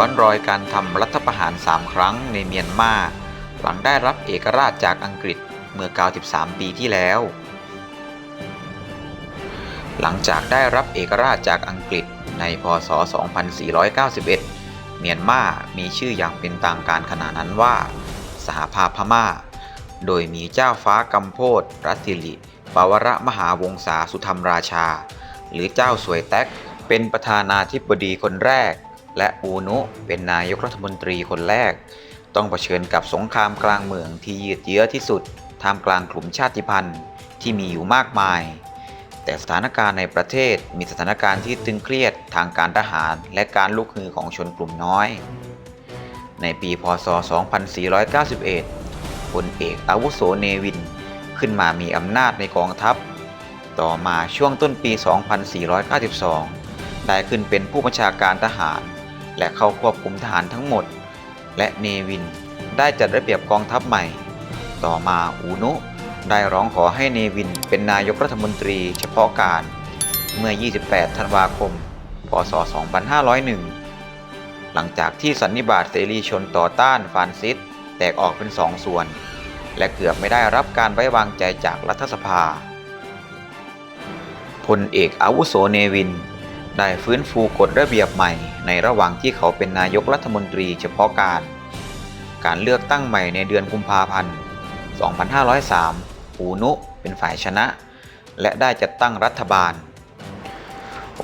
้อนรอยการทำรัฐประหาร 3 ครั้งในเมียนมา หลังได้รับเอกราชจากอังกฤษเมื่อ 93 ปีที่แล้ว หลังจากได้รับเอกราชจากอังกฤษในพศ 2491 เมียนมามีชื่ออย่างเป็นทางการขณะนั้นว่า สหภาพพม่า โดยมีเจ้าฟ้ากัมโพธรัติลิปวรมหาวงศาสุธรรมราชา หรือเจ้าสวยแตกเป็นประธานาธิบดีคนแรก และอูนุเป็นนายกรัฐมนตรีคนแรก ต้องเผชิญกับสงครามกลางเมืองที่ยืดเยื้อที่สุด ท่ามกลางกลุ่มชาติพันธุ์ที่มีอยู่มากมาย แต่สถานการณ์ในประเทศมีสถานการณ์ที่ตึงเครียดทางการทหารและการลุกฮือของชนกลุ่มน้อย ในปีพศ 2491พลเอกอาวุโสเนวินขึ้นมามีอำนาจในกองทัพ ต่อมาช่วงต้นปี 2492 ได้ขึ้นเป็นผู้บัญชาการทหาร และเข้าควบคุมทหารทั้งหมด และเนวินได้จัดระเบียบกองทัพใหม่ ต่อมาอูนุได้ร้องขอให้เนวินเป็นนายกรัฐมนตรีเฉพาะการเมื่อ 28 ธันวาคม พศ 2501 หลังจากที่สันนิบาตเสรีชนต่อต้านฟานซิสแตกออกเป็นสองส่วน และเกือบไม่ได้รับการไว้วางใจจากรัฐสภาพลเอกอาวุโสเนวิน ได้ฟื้นฟูกฎระเบียบใหม่ ในระหว่างที่เขาเป็นนายกรัฐมนตรีเฉพาะการ การเลือกตั้งใหม่ในเดือนกุมภาพันธ์ 2503อูนุเป็นฝ่ายชนะ และได้จัดตั้งรัฐบาล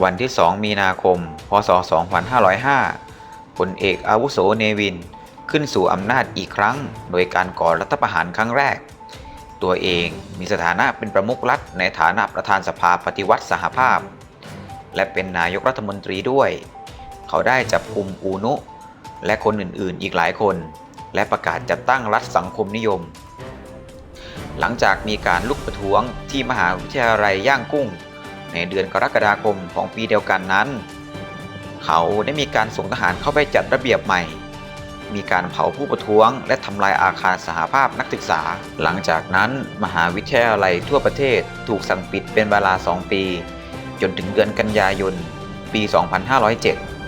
วันที่ 2 มีนาคม พศ 2505พลเอกอาวุโสเนวินขึ้นสู่อำนาจอีกครั้ง โดยการก่อรัฐประหารครั้งแรก ตัวเองมีสถานะเป็นประมุขรัฐในฐานะประธานสภาปฏิวัติสหภาพ และเป็นนายกรัฐมนตรีด้วย เขาได้จับกลุ่มอูนุ และคนอื่นๆ อีกหลายคน และประกาศจัดตั้งรัฐสังคมนิยม หลังจากมีการลุกประท้วงที่มหาวิทยาลัยย่างกุ้ง ในเดือนกรกฎาคมของปีเดียวกันนั้น เขาได้มีการส่งทหารเข้าไปจัดระเบียบใหม่มีการเผาผู้ประท้วง และทำลายอาคารสหภาพนักศึกษา หลังจากนั้นมหาวิทยาลัยทั่วประเทศถูกสั่งปิดเป็นเวลา 2 ปี จนถึงเดือนกันยายน ปี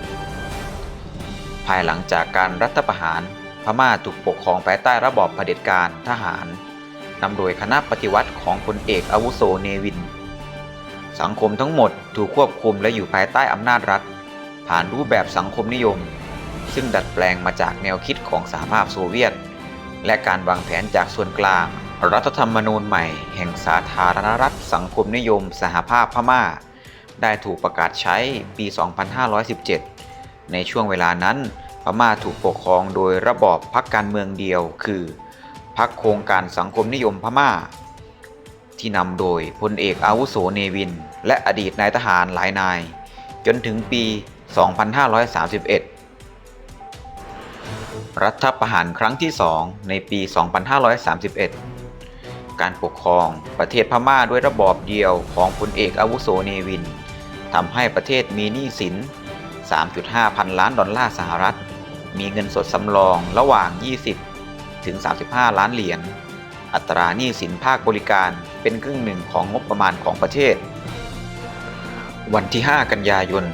2507 ภายหลังจากการรัฐประหาร พม่าถูกปกครองภายใต้ระบอบเผด็จการทหารนำโดยคณะปฏิวัติของพลเอกอาวุโสเนวิน สังคมทั้งหมดถูกควบคุมและอยู่ภายใต้อำนาจรัฐ ผ่านรูปแบบสังคมนิยม ซึ่งดัดแปลงมาจากแนวคิดของสหภาพโซเวียต และการวางแผนจากส่วนกลาง รัฐธรรมนูญใหม่ แห่งสาธารณรัฐสังคมนิยม สหภาพพม่า ได้ถูกประกาศใช้ปี 2517 ในช่วงเวลานั้น พม่าถูกปกครองโดยระบอบพรรคการเมืองเดียว คือพรรคโครงการสังคมนิยมพม่า ที่นำโดยพลเอกอาวุโสเนวิน และอดีตนายทหารหลายนาย จนถึงปี 2531รัฐประหารครั้งที่ 2 ในปี 2531 การปกครองประเทศพม่าด้วยระบอบเดียวของพลเอกอาวุโสเนวิน ทำให้ประเทศมีหนี้สิน 3.5 พันล้านดอลลาร์สหรัฐ มีเงินสดสำรองระหว่าง 20 ถึง 35 ล้านเหรียญ อัตราหนี้สินภาคบริการเป็นครึ่งหนึ่งของงบประมาณของประเทศ วันที่ 5 กันยายน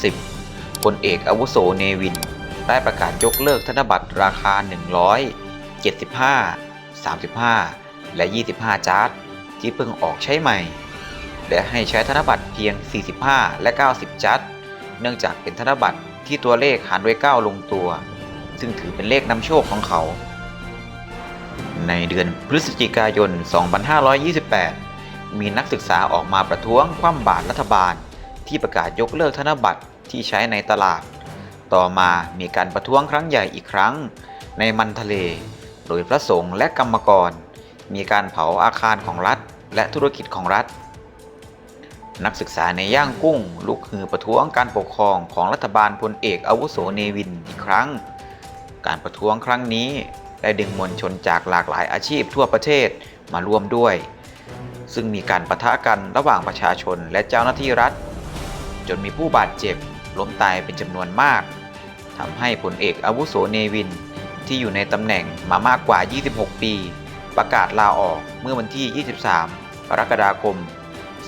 2530พลเอกอาวุโสเนวิน ได้ประกาศยกเลิกธนบัตรราคา100 75 35 และ 25 จาร์ดที่เพิ่งออกใช้ใหม่ และให้ใช้ธนบัตรเพียง 45 และ 90จาร์ดเนื่องจากเป็นธนบัตรที่ตัวเลขหารด้วย 9 ลงตัว ซึ่งถือเป็นเลขนำโชคของเขา ในเดือนพฤศจิกายน 2528 มีนักศึกษาออกมาประท้วงคว่ำบาตรรัฐบาล ที่ประกาศยกเลิกธนบัตรที่ใช้ในตลาด ต่อมามีการประท้วงครั้งใหญ่อีกครั้ง ในมันทะเล โดยพระสงฆ์และกรรมกร มีการเผาอาคารของรัฐ และธุรกิจของรัฐ นักศึกษาในย่างกุ้ง ลุกฮือประท้วงการปกครองของรัฐบาลพลเอกอาวุโสเนวินอีกครั้ง การประท้วงครั้งนี้ได้ดึงมวลชนจากหลากหลายอาชีพทั่วประเทศมาร่วมด้วย ซึ่งมีการประทะกันระหว่างประชาชนและเจ้าหน้าที่รัฐ จนมีผู้บาดเจ็บล้มตายเป็นจำนวนมากทำให้พลเอกอาวุโสเนวิน ที่อยู่ในตำแหน่งมามากกว่า 26 ปี ประกาศลาออกเมื่อวันที่ 23 กรกฎาคม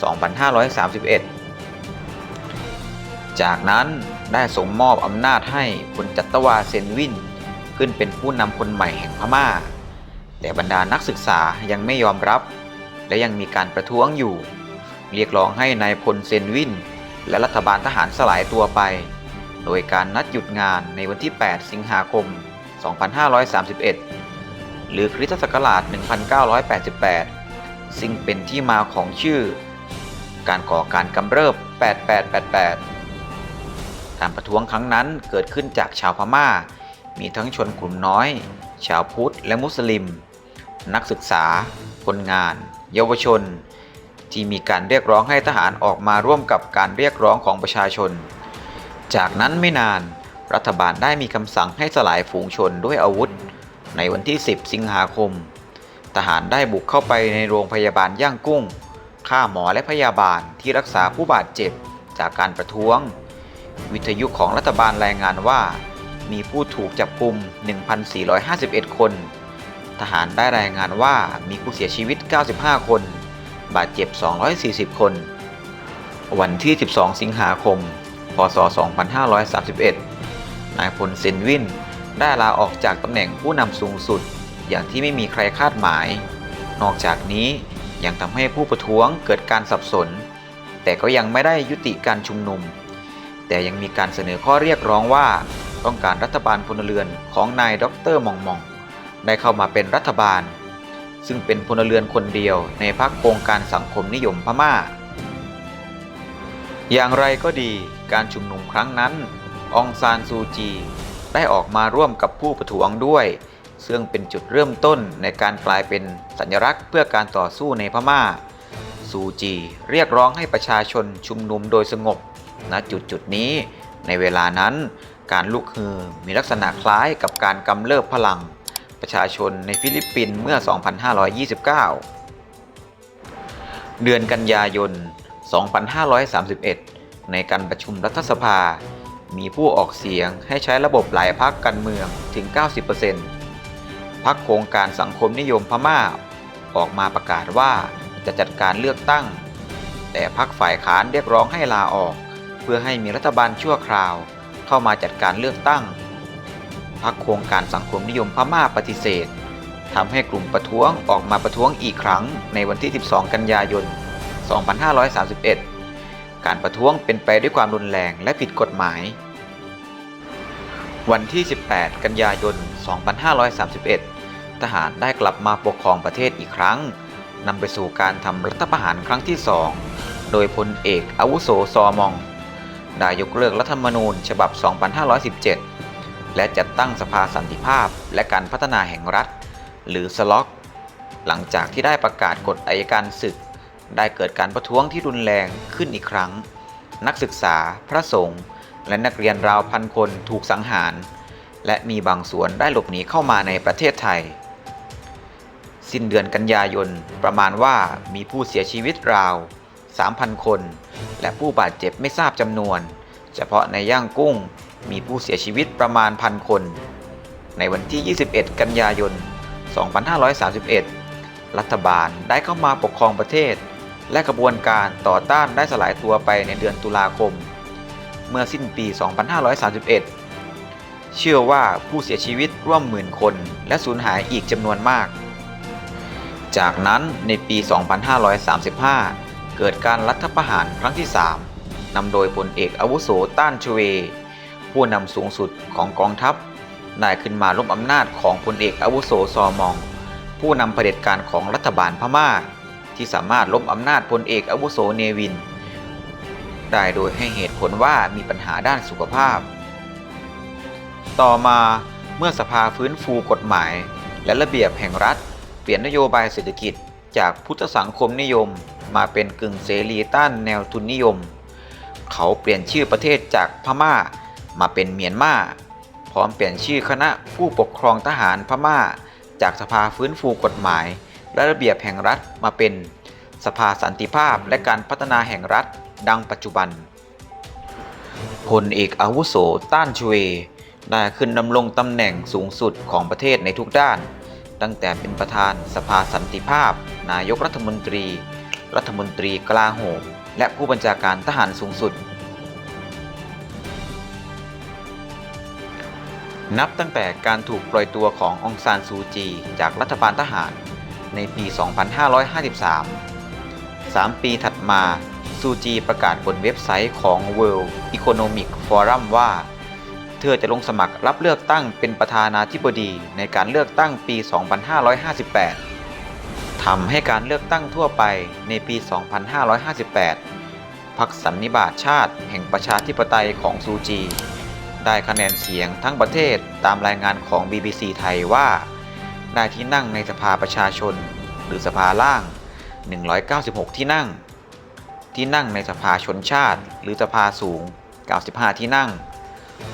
2531 จากนั้นได้สมมอบอำนาจให้พลจัตวาเซนวิน ขึ้นเป็นผู้นำคนใหม่แห่งพม่า แต่บรรดานักศึกษายังไม่ยอมรับ และยังมีการประท้วงอยู่ เรียกร้องให้นายพลเซนวิน และรัฐบาลทหารสลายตัวไป โดยการนัดหยุดงานในวันที่ 8 สิงหาคม 2531 หรือคริสตศักราช 1988 ซึ่งเป็นที่มาของชื่อ การก่อการกำเริบ 8888 การประท้วงครั้งนั้นเกิดขึ้นจากชาวพม่า มีทั้งชนกลุ่มน้อย ชาวพุทธและมุสลิม นักศึกษา คนงาน เยาวชน ที่มีการเรียกร้องให้ทหารออกมาร่วมกับการเรียกร้องของประชาชน จากนั้นไม่นานรัฐบาลได้มีคำสั่งให้สลายฝูงชนด้วยอาวุธ ในวันที่ 10 สิงหาคม ทหารได้บุกเข้าไปในโรงพยาบาลย่างกุ้ง ฆ่าหมอและพยาบาลที่รักษาผู้บาดเจ็บจากการประท้วง วิทยุของรัฐบาลรายงานว่า มีผู้ถูกจับกุม 1,451 คน ทหารได้รายงานว่ามีผู้เสียชีวิต 95 คน บาดเจ็บ 240 คน วันที่ 12 สิงหาคม พศ 2531 นายพลเซนวินได้ลาออกจากตำแหน่งผู้นำสูงสุดอย่างที่ไม่มีใครคาดหมาย นอกจากนี้ ยังทำให้ผู้ประท้วงเกิดการสับสน แต่ก็ยังไม่ได้ยุติการชุมนุม แต่ยังมีการเสนอข้อเรียกร้องว่าต้องการรัฐบาลพลเรือนของนายด็อกเตอร์มองมอง ได้เข้ามาเป็นรัฐบาล ซึ่งเป็นพลเรือนคนเดียวในพรรคโครงการสังคมนิยมพม่า อย่างไรก็ดีการชุมนุมครั้งนั้น องซานซูจี ได้ออกมาร่วมกับผู้ประท้วงด้วย ซึ่งเป็นจุดเริ่มต้นในการกลายเป็นสัญลักษณ์เพื่อการต่อสู้ในพม่า ซูจีเรียกร้องให้ประชาชนชุมนุมโดยสงบณจุดจุดนี้ ในเวลานั้นการลุกฮือมีลักษณะคล้ายกับการกำเริบพลัง ประชาชนในฟิลิปปินส์เมื่อ 2529 เดือนกันยายน 2531 ในการประชุมรัฐสภา มีผู้ออกเสียงให้ใช้ระบบหลายพักการเมืองถึง 90% พักโครงการสังคมนิยมพม่า ออกมาประกาศว่าจะจัดการเลือกตั้ง แต่พักฝ่ายค้านเรียกร้องให้ลาออก เพื่อให้มีรัฐบาลชั่วคราว เข้ามาจัดการเลือกตั้ง พักโครงการสังคมนิยมพม่าปฏิเสธทำให้กลุ่มประท้วงออกมาประท้วงอีกครั้งในวันที่ 12 กันยายน 2531 การประท้วงเป็นไปด้วยความรุนแรงและผิดกฎหมาย วันที่ 18 กันยายน 2531 ทหารได้กลับมาปกครองประเทศอีกครั้งนำไปสู่การทำรัฐประหารครั้งที่สองโดยพลเอกอาวุโสซอมอง ได้ยกเลิกรัฐธรรมนูญฉบับ 2517 และจัดตั้งสภาสันติภาพและการพัฒนาแห่งรัฐ หรือสล็อก หลังจากที่ได้ประกาศกฎอายการศึก ได้เกิดการประท้วงที่รุนแรงขึ้นอีกครั้ง นักศึกษา พระสงฆ์และนักเรียนราวพันคนถูกสังหาร และมีบางส่วนได้หลบหนีเข้ามาในประเทศไทย สิ้นเดือนกันยายน ประมาณว่ามีผู้เสียชีวิตราว 3,000 คน และผู้บาดเจ็บไม่ทราบจำนวน เฉพาะในย่างกุ้งมีผู้เสียชีวิตประมาณพันคน ในวันที่ 21 กันยายน 2531 รัฐบาลได้เข้ามาปกครองประเทศ และกระบวนการต่อต้านได้สลายตัวไปในเดือนตุลาคม เมื่อสิ้นปี 2531 เชื่อว่าผู้เสียชีวิตร่วมหมื่นคน และสูญหายอีกจำนวนมาก จากนั้นในปี 2535 เกิดการรัฐประหารครั้งที่ 3นำโดยพลเอกอาวุโสต้านชเว ผู้นำสูงสุดของกองทัพได้ขึ้นมาล้มอำนาจของพลเอกอาวุโสซอมอง ผู้นำเผด็จการของรัฐบาลพม่า ที่สามารถล้มอำนาจพลเอกอาวุโสเนวิน ได้โดยให้เหตุผลว่ามีปัญหาด้านสุขภาพ ต่อมาเมื่อสภาฟื้นฟูกฎหมาย และระเบียบแห่งรัฐ เปลี่ยนนโยบายเศรษฐกิจจากพุทธสังคมนิยม มาเป็นกึ่งเสรีต้านแนวทุนนิยม เขาเปลี่ยนชื่อประเทศจากพม่า มาเป็นเมียนมาพร้อมเปลี่ยนชื่อคณะผู้ปกครองทหารพม่า จากสภาฟื้นฟูกฎหมาย และระเบียบแห่งรัฐมาเป็น สภาสันติภาพและการพัฒนาแห่งรัฐดังปัจจุบันพลเอกอาวุโสต้านชเวได้ขึ้นดำรงตำแหน่งสูงสุดของประเทศในทุกด้าน ตั้งแต่เป็นประธานสภาสันติภาพ นายกรัฐมนตรี รัฐมนตรีกลาโหม และผู้บัญชาการทหารสูงสุด นับตั้งแต่การถูกปล่อยตัวขององซานซูจี จากรัฐบาลทหารในปี 2553 3 ปีถัดมาซูจีประกาศบนเว็บไซต์ของ World Economic Forum ว่า เธอจะลงสมัครรับเลือกตั้งเป็นประธานาธิบดีในการเลือกตั้งปี 2558 ทำให้การเลือกตั้งทั่วไปในปี 2558 พรรคสันนิบาตชาติแห่งประชาธิปไตยของซูจี ได้คะแนนเสียงทั้งประเทศตามรายงานของ BBC ไทยว่า ได้ที่นั่งในสภาประชาชน หรือสภาล่าง 196 ที่นั่ง ที่นั่งในสภาชนชาติ หรือสภาสูง 95 ที่นั่ง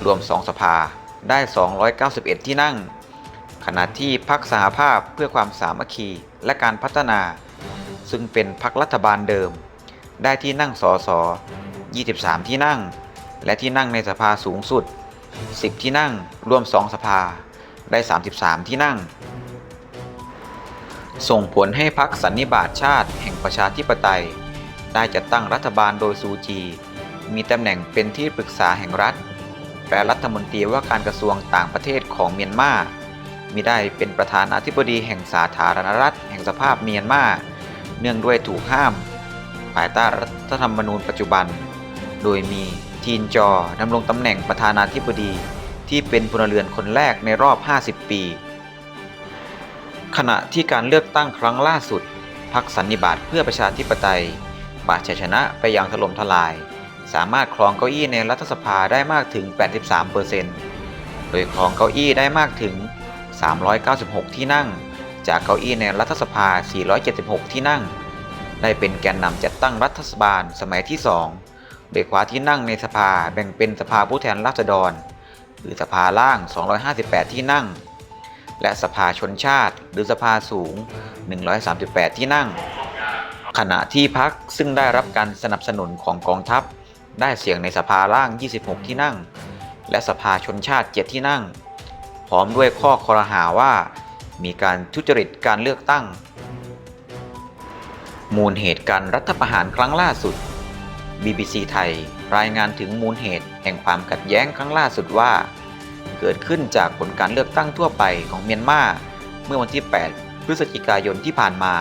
รวม 2 สภาได้ 291 ที่นั่ง ขณะที่พรรคสหภาพเพื่อความสามัคคีและการพัฒนา ซึ่งเป็นพรรครัฐบาลเดิม ได้ที่นั่งสส23 ที่นั่ง และที่นั่งในสภาสูงสุด 10 ที่นั่ง รวม 2 สภาได้ 33 ที่นั่ง ส่งผลให้พรรคสันนิบาตชาติแห่งประชาธิปไตย ได้จัดตั้งรัฐบาลโดยซูจี มีตำแหน่งเป็นที่ปรึกษาแห่งรัฐ และรัฐมนตรีว่าการกระทรวงต่างประเทศของเมียนมามีได้เป็นประธานาธิบดีแห่งสาธารณรัฐ แห่งสภาพเมียนมาเนื่องด้วยถูกห้าม ภายใต้รัฐธรรมนูญปัจจุบัน โดยมีทีนจอดำรงตำแหน่งประธานาธิบดีที่เป็นพลเรือนคนแรกในรอบ 50 ปี ขณะที่การเลือกตั้งครั้งล่าสุดพรรคสันนิบาตเพื่อประชาธิปไตยปาดชัยชนะไปอย่างถล่มทลาย สามารถครองเก้าอี้ในรัฐสภาได้มากถึง 83%โดยครองเก้าอี้ได้มากถึง 396 ที่นั่ง จากเก้าอี้ในรัฐสภา 476 ที่นั่ง ได้เป็นแกนนำจัดตั้งรัฐบาลสมัยที่ 2 โดยคว้าที่นั่งในสภาแบ่งเป็นสภาผู้แทนราษฎร หรือสภาล่าง 258 ที่นั่ง และสภาชนชาติ หรือสภาสูง 138 ที่นั่งขณะที่พักซึ่งได้รับการสนับสนุนของกองทัพ ได้เสียงในสภาล่าง 26 ที่นั่ง และสภาชนชาติ 7 ที่นั่ง พร้อมด้วยข้อคอรหาว่า มีการทุจริตการเลือกตั้ง มูลเหตุการรัฐประหารครั้งล่าสุด BBC ไทยรายงานถึงมูลเหตุแห่งความขัดแย้งครั้งล่าสุดว่า เกิดขึ้นจากผลการเลือกตั้งทั่วไปของเมียนมาเมื่อวันที่ 8 พฤศจิกายนที่ผ่านมา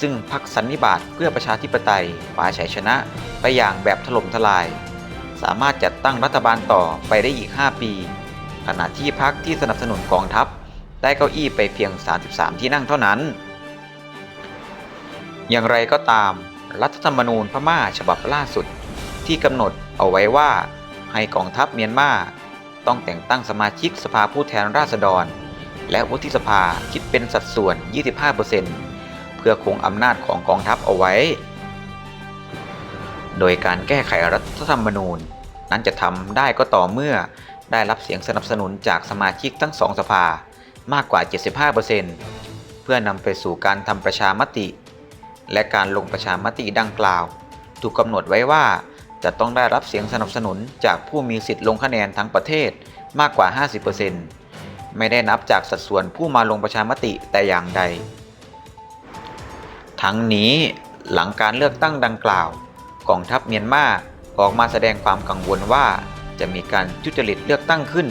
ซึ่งพรรคสันนิบาตเพื่อประชาธิปไตยคว้าชัยชนะไปอย่างแบบถล่มทลาย สามารถจัดตั้งรัฐบาลต่อไปได้อีก 5 ปี ขณะที่พรรคที่สนับสนุนกองทัพ ได้เก้าอี้ไปเพียง 33 ที่นั่งเท่านั้น อย่างไรก็ตาม รัฐธรรมนูญพม่าฉบับล่าสุด ที่กำหนดเอาไว้ว่า ให้กองทัพเมียนมาต้องแต่งตั้งสมาชิกสภาผู้แทนราษฎร และวุฒิสภาคิดเป็นสัดส่วน 25%เพื่อคงอำนาจของกองทัพเอาไว้ โดยการแก้ไขรัฐธรรมนูญ นั้นจะทำได้ก็ต่อเมื่อได้รับเสียงสนับสนุนจากสมาชิกทั้งสองสภามากกว่า 75%เพื่อนำไปสู่การทำประชามติ และการลงประชามติดังกล่าว ถูกกำหนดไว้ว่าจะต้องได้รับเสียงสนับสนุนจากผู้มีสิทธิ์ลงคะแนนทั้งประเทศมากกว่า 50%ไม่ได้นับจากสัดส่วนผู้มาลงประชามติแต่อย่างใด ทั้งนี้หลังการเลือกตั้งดังกล่าวกองทัพเมียนมาออกมาแสดงความกังวลว่าจะมีการทุจริตเลือกตั้งขึ้น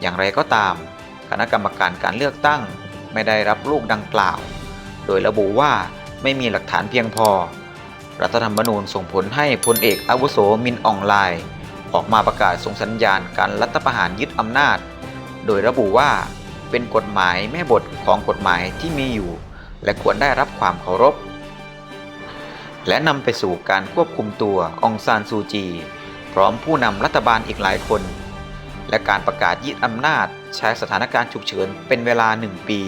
อย่างไรก็ตาม คณะกรรมการการเลือกตั้งไม่ได้รับลูกดังกล่าว โดยระบุว่าไม่มีหลักฐานเพียงพอ รัฐธรรมนูญส่งผลให้พลเอกอาวุโสมินอองไลน์ออกมาประกาศส่งสัญญาณการรัฐประหารยึดอำนาจ โดยระบุว่าเป็นกฎหมายแม่บทของกฎหมายที่มีอยู่ และควรได้รับความเคารพ และนำไปสู่การควบคุมตัวองซานซูจี พร้อมผู้นำรัฐบาลอีกหลายคน และการประกาศยึดอำนาจใช้สถานการณ์ฉุกเฉินเป็นเวลาหนึ่งปี